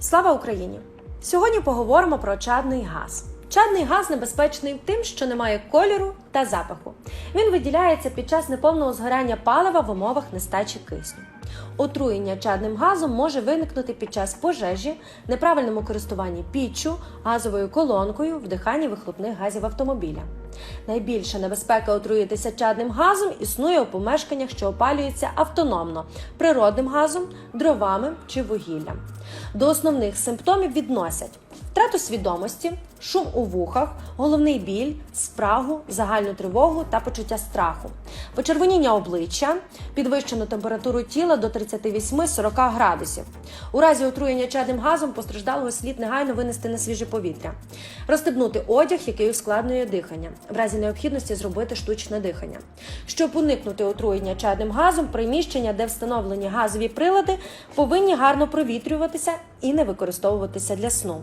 Слава Україні! Сьогодні поговоримо про чадний газ. Чадний газ небезпечний тим, що не має кольору та запаху. Він виділяється під час неповного згоряння палива в умовах нестачі кисню. Отруєння чадним газом може виникнути під час пожежі, неправильному користуванні піччю, газовою колонкою, вдиханні вихлопних газів автомобіля. Найбільша небезпека отруїтися чадним газом існує у помешканнях, що опалюються автономно, природним газом, дровами чи вугіллям. До основних симптомів відносять втрату свідомості, шум у вухах, головний біль, спрагу, загальну тривогу та почуття страху, почервоніння обличчя, підвищену температуру тіла до 38-40 градусів. У разі отруєння чадним газом постраждалого слід негайно винести на свіже повітря, розстебнути одяг, який ускладнює дихання, в разі необхідності зробити штучне дихання. Щоб уникнути отруєння чадним газом, приміщення, де встановлені газові прилади, повинні гарно провітрюватися і не використовуватися для сну.